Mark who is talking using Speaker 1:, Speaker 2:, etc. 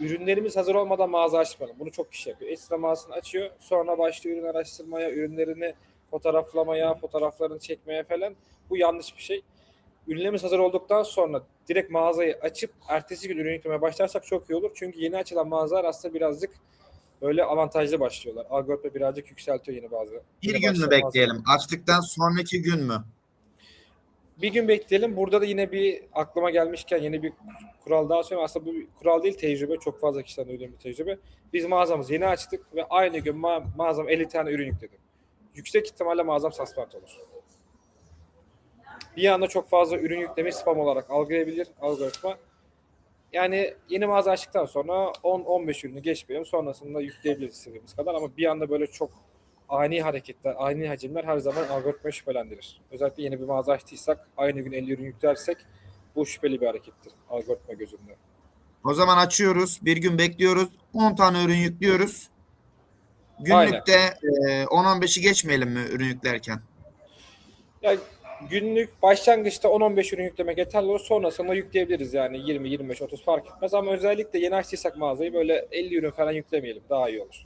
Speaker 1: ürünlerimiz hazır olmadan mağaza açmayalım. Bunu çok kişi yapıyor. Ekstra mağazasını açıyor. Sonra başlıyor ürün araştırmaya, ürünlerini fotoğraflamaya, fotoğraflarını çekmeye falan. Bu yanlış bir şey. Ürünlerimiz hazır olduktan sonra direkt mağazayı açıp ertesi gün ürün yüklemeye başlarsak çok iyi olur. Çünkü yeni açılan mağazalar aslında birazcık böyle avantajlı başlıyorlar. Algoritma birazcık yükseltiyor yeni bazı.
Speaker 2: Bir
Speaker 1: yeni
Speaker 2: gün mü bekleyelim? Açtıktan sonraki gün mü?
Speaker 1: Bir gün bekleyelim. Burada da yine bir aklıma gelmişken yeni bir kural daha söyleyeyim. Aslında bu bir kural değil tecrübe. Çok fazla kişiden duyduğum bir tecrübe. Biz mağazamızı yeni açtık ve aynı gün ma- mağazam 50 tane ürün yükledim. Yüksek ihtimalle mağazam suspend olur. Bir anda çok fazla ürün yüklemeyi spam olarak algılayabilir algoritma. Yani yeni mağaza açtıktan sonra 10-15 ürünü geçmeyelim. Sonrasında yükleyebiliriz istediğimiz kadar ama bir anda böyle çok ani hareketler, ani hacimler her zaman algoritmayı şüphelendirir. Özellikle yeni bir mağaza açtıysak aynı gün 50 ürün yüklersek bu şüpheli bir harekettir algoritma gözünde.
Speaker 2: O zaman açıyoruz. Bir gün bekliyoruz. 10 tane ürün yüklüyoruz. Günlükte e, 10-15'i geçmeyelim mi ürün yüklerken?
Speaker 1: Yani günlük başlangıçta 10-15 ürün yüklemek yeterli olur. Sonrasında yükleyebiliriz yani 20, 25, 30 fark etmez. Ama özellikle yeni açtıysak mağazayı böyle 50 ürün falan yüklemeyelim. Daha iyi olur.